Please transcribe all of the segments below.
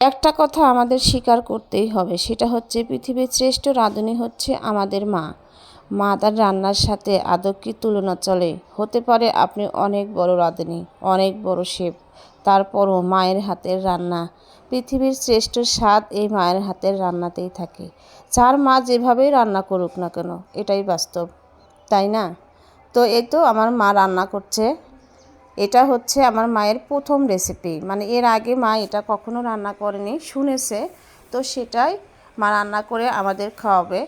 একটা কথা আমাদের স্বীকার করতেই হবে, সেটা হচ্ছে পৃথিবীর শ্রেষ্ঠ রাঁধুনি হচ্ছে আমাদের মা। মা তার রান্নার সাথে আদৌ কি তুলনা চলে। হতে পারে আপনি অনেক বড় রাঁধুনি, অনেক বড় শেফ, তারপরও মায়ের হাতের রান্না। পৃথিবীর শ্রেষ্ঠ স্বাদ এই মায়ের হাতের রান্নাতেই থাকে। যার মা যেভাবেই রান্না করুক না কেন, এটাই বাস্তব, তাই না? তো এই তো আমার মা রান্না করছে। এটা হচ্ছে আমার মায়ের প্রথম রেসিপি মানে এর আগে মা এটা কখনো রান্না করেনি, শুনেছে। তো সেটাই মা রান্না করে আমাদের খাওয়াবে।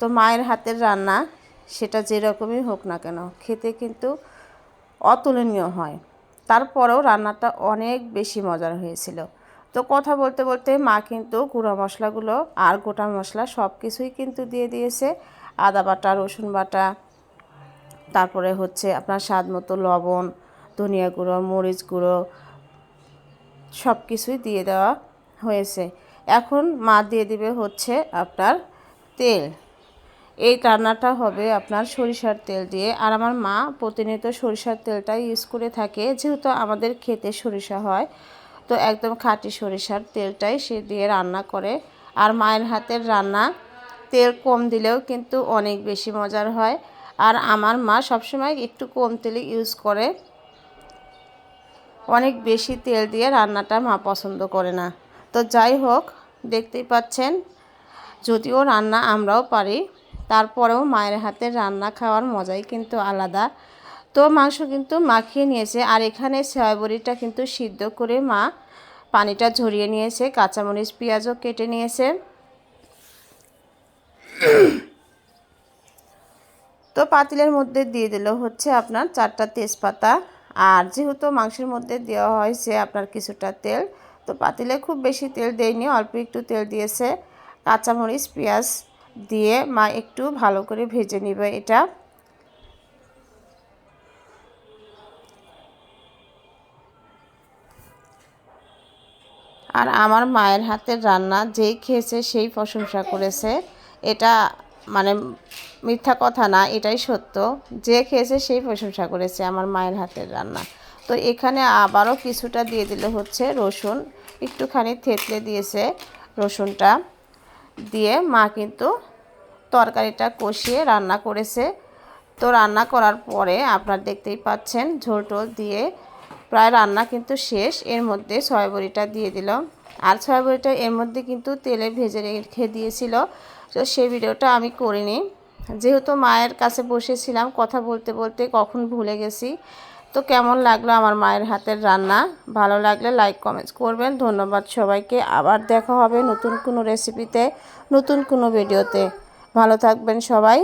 তো মায়ের হাতের রান্না সেটা যেরকমই হোক না কেন, খেতে কিন্তু অতুলনীয় হয়। তারপরেও রান্নাটা অনেক বেশি মজার হয়েছিল। তো কথা বলতে বলতে মা কিন্তু গুঁড়া মশলাগুলো আর গোটা মশলা সব কিছুই কিন্তু দিয়ে দিয়েছে। আদা বাটা, রসুন বাটা, তারপরে হচ্ছে আপনার স্বাদ মতো লবণ ধনিয়া গুঁড়ো, মরিচ গুঁড়ো সব কিছুই দিয়ে দেওয়া হয়েছে। এখন মা দিয়ে দিবে হচ্ছে আপনার তেল। এই রান্নাটা হবে আপনার সরিষার তেল দিয়ে। আর আমার মা প্রতিনিয়ত সরিষার তেলটাই ইউজ করে থাকে। যেহেতু আমাদের খেতে সরিষা হয়, তো একদম খাঁটি সরিষার তেলটাই সে দিয়ে রান্না করে। আর মায়ের হাতের রান্না, তেল কম দিলেও কিন্তু অনেক বেশি মজার হয়। আর আমার মা সবসময় একটু কম তেলে ইউজ করে। অনেক বেশি তেল দিয়ে রান্নাটা মা পছন্দ করে না। তো যাই হোক, দেখতেই পাচ্ছেন, যদিও রান্না আমরাও পারি, তারপরেও মায়ের হাতের রান্না খাওয়ার মজাই কিন্তু আলাদা। তো মাংস কিন্তু মাখিয়ে নিয়েছে, আর এখানে সয়াবড়িটা কিন্তু সিদ্ধ করে মা পানিটা ঝরিয়ে নিয়েছে, কাঁচামরিচ, পেঁয়াজও কেটে নিয়েছে। তো পাতিলের মধ্যে দিয়ে দিল হচ্ছে আপনার চারটা তেজপাতা। আর যেহেতু মাংসের মধ্যে দেওয়া হয়েছে আপনার কিছুটা তেল, তো পাতিলে খুব বেশি তেল দেয়নি, অল্প একটু তেল দিয়েছে। কাঁচামরিচ, পেঁয়াজ দিয়ে মা একটু ভালো করে ভেজে নিবে এটা। আর আমার মায়ের হাতের রান্না যেই খেয়েছে সেই প্রশংসা করেছে। এটা মানে মিথ্যা কথা না, এটাই সত্য। যে খেয়েছে সেই প্রশংসা করেছে আমার মায়ের হাতের রান্না। তো এখানে আবারও কিছুটা দিয়ে দিলে হচ্ছে রসুন, একটুখানি থেতলে দিয়েছে রসুনটা। দিয়ে মা কিন্তু তরকারিটা কষিয়ে রান্না করেছে। তো রান্না করার পরে আপনার দেখতেই পাচ্ছেন ঝোল টোল দিয়ে প্রায় রান্না কিন্তু শেষ। এর মধ্যে সয়াবড়িটা দিয়ে দিল। আর সয়াবড়িটা এর মধ্যে কিন্তু তেলে ভেজে রেখে দিয়েছিল। তো সেই ভিডিওটা আমি করিনি। যেহেতু মায়ের কাছে বসেছিলাম, কথা বলতে বলতে কখন ভুলে গেছি। তো কেমন লাগল আমার মায়ের হাতের রান্না? ভালো লাগলে লাইক কমেন্টস করবেন। ধন্যবাদ সবাইকে। আবার দেখা হবে নতুন কোনো রেসিপিতে নতুন কোনো ভিডিওতে ভালো থাকবেন সবাই।